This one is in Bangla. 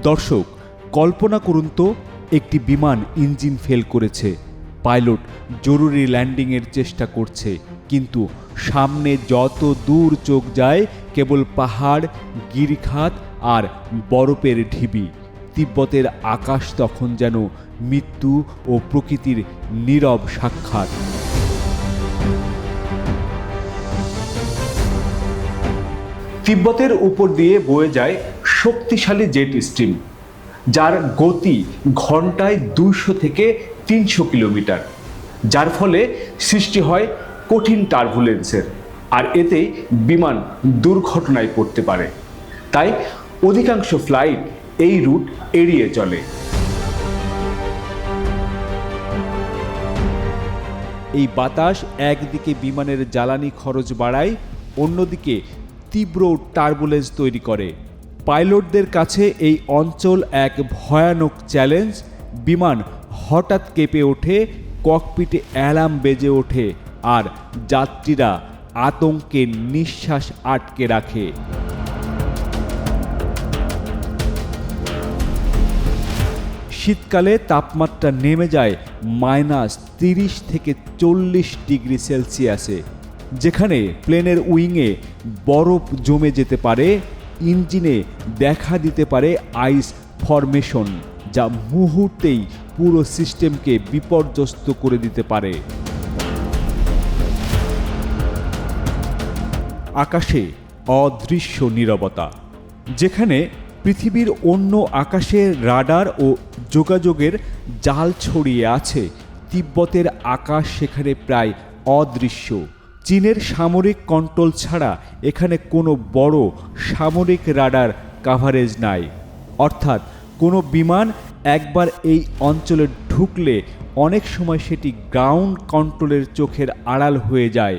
দর্শক, কল্পনা করুন তো, একটি বিমান ইঞ্জিন ফেল করেছে। পাইলট জরুরি ল্যান্ডিংয়ের চেষ্টা করছে, কিন্তু সামনে যত দূর চোখ যায়, কেবল পাহাড়, গিরিখাত আর বরফের ঢিবি। তিব্বতের আকাশ তখন যেন মৃত্যু ও প্রকৃতির নীরব সাক্ষাৎ। তিব্বতের উপর দিয়ে বয়ে যায় শক্তিশালী জেট স্ট্রিম যার গতি ঘন্টায় দুইশো থেকে তিনশো কিলোমিটার, যার ফলে সৃষ্টি হয় কঠিন টার্বুলেন্সের, আর এতে বিমান দুর্ঘটনায় পড়তে পারে। তাই অধিকাংশ ফ্লাইট এই রুট এড়িয়ে চলে। এই বাতাস একদিকে বিমানের জ্বালানি খরচ বাড়ায়, অন্যদিকে তীব্র টার্বুলেন্স তৈরি করে। পাইলটদের কাছে এই অঞ্চল এক ভয়ানক চ্যালেঞ্জ। বিমান হঠাৎ কেঁপে ওঠে, ককপিটে অ্যালার্ম বেজে ওঠে, আর যাত্রীরা আতঙ্কে নিঃশ্বাস আটকে রাখে। শীতকালে তাপমাত্রা নেমে যায় মাইনাস তিরিশ থেকে চল্লিশ ডিগ্রি সেলসিয়াসে, যেখানে প্লেনের উইংয়ে বরফ জমে যেতে পারে ইঞ্জিনে দেখা দিতে পারে আইস ফরমেশন, যা মুহূর্তেই পুরো সিস্টেমকে বিপর্যস্ত করে দিতে পারে। আকাশে অদৃশ্য নীরবতা, যেখানে পৃথিবীর অন্য আকাশে রাডার ও যোগাযোগের জাল ছড়িয়ে আছে। তিব্বতের আকাশ সেখানে প্রায় অদৃশ্য। চীনের সামরিক কন্ট্রোল ছাড়া এখানে কোনো বড় সামরিক রাডার কাভারেজ নাই। অর্থাৎ কোনো বিমান একবার এই অঞ্চলে ঢুকলে অনেক সময় সেটি গ্রাউন্ড কন্ট্রোলের চোখের আড়াল হয়ে যায়।